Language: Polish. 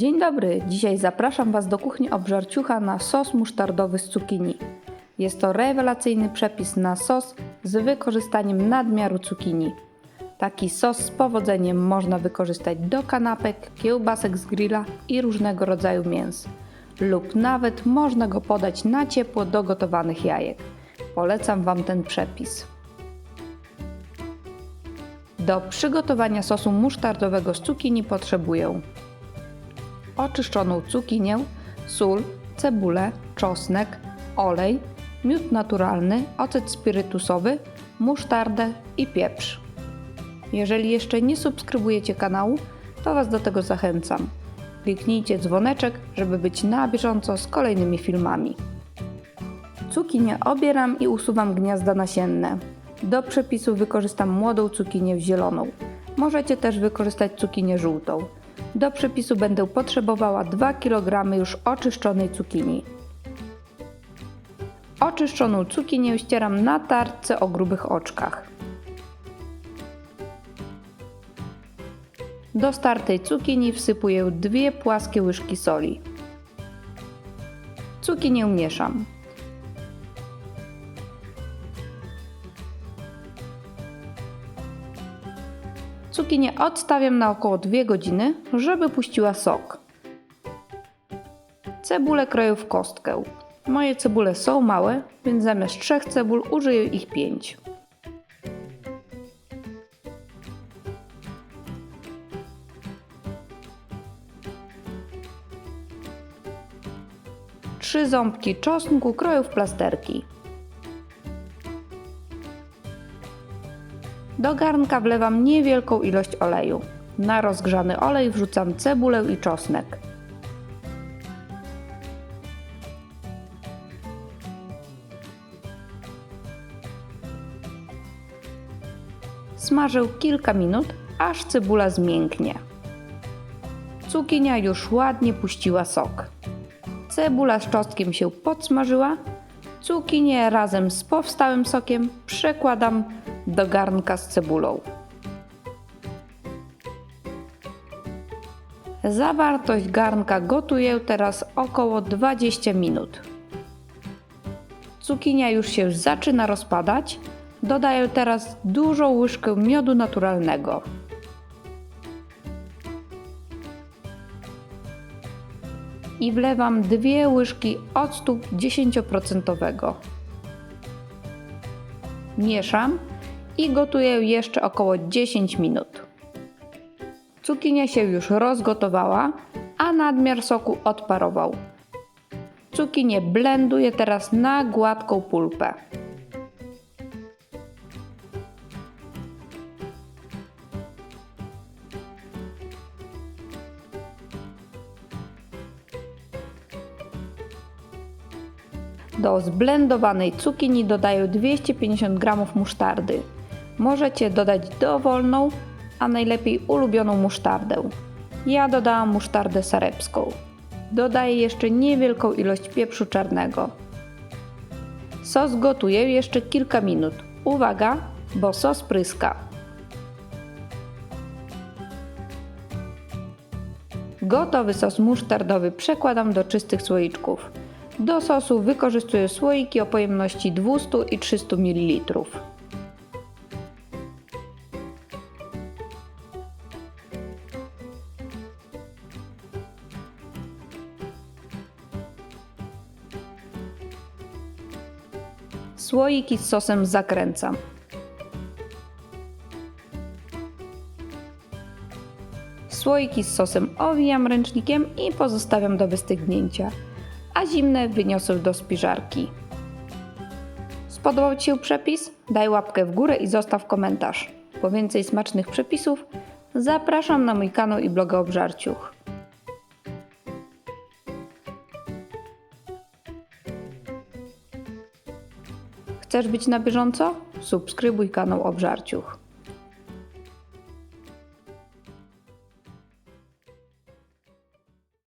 Dzień dobry, dzisiaj zapraszam Was do kuchni obżarciucha na sos musztardowy z cukinii. Jest to rewelacyjny przepis na sos z wykorzystaniem nadmiaru cukinii. Taki sos z powodzeniem można wykorzystać do kanapek, kiełbasek z grilla i różnego rodzaju mięs. Lub nawet można go podać na ciepło do gotowanych jajek. Polecam Wam ten przepis. Do przygotowania sosu musztardowego z cukinii potrzebuję oczyszczoną cukinię, sól, cebulę, czosnek, olej, miód naturalny, ocet spirytusowy, musztardę i pieprz. Jeżeli jeszcze nie subskrybujecie kanału, to Was do tego zachęcam. Kliknijcie dzwoneczek, żeby być na bieżąco z kolejnymi filmami. Cukinię obieram i usuwam gniazda nasienne. Do przepisu wykorzystam młodą cukinię zieloną. Możecie też wykorzystać cukinię żółtą. Do przepisu będę potrzebowała 2 kg już oczyszczonej cukinii. Oczyszczoną cukinię ścieram na tarce o grubych oczkach. Do startej cukinii wsypuję dwie płaskie łyżki soli. Cukinię mieszam. Cukinię odstawiam na około 2 godziny, żeby puściła sok. Cebulę kroję w kostkę. Moje cebule są małe, więc zamiast trzech cebul użyję ich 5. Trzy ząbki czosnku kroję w plasterki. Do garnka wlewam niewielką ilość oleju. Na rozgrzany olej wrzucam cebulę i czosnek. Smażę kilka minut, aż cebula zmięknie. Cukinia już ładnie puściła sok. Cebula z czosnkiem się podsmażyła. Cukinię razem z powstałym sokiem przekładam do garnka z cebulą. Zawartość garnka gotuję teraz około 20 minut. Cukinia już się zaczyna rozpadać. Dodaję teraz dużą łyżkę miodu naturalnego. I wlewam dwie łyżki octu 10%. Mieszam i gotuję jeszcze około 10 minut. Cukinia się już rozgotowała, a nadmiar soku odparował. Cukinię blenduję teraz na gładką pulpę. Do zblendowanej cukinii dodaję 250 g musztardy. Możecie dodać dowolną, a najlepiej ulubioną musztardę. Ja dodałam musztardę sarepską. Dodaję jeszcze niewielką ilość pieprzu czarnego. Sos gotuję jeszcze kilka minut. Uwaga, bo sos pryska. Gotowy sos musztardowy przekładam do czystych słoiczków. Do sosu wykorzystuję słoiki o pojemności 200 i 300 ml. Słoiki z sosem zakręcam. Słoiki z sosem owijam ręcznikiem i pozostawiam do wystygnięcia, a zimne wyniosę do spiżarki. Spodobał Ci się przepis? Daj łapkę w górę i zostaw komentarz. Po więcej smacznych przepisów zapraszam na mój kanał i bloga Obżarciuch. Chcesz być na bieżąco? Subskrybuj kanał Obżarciuch.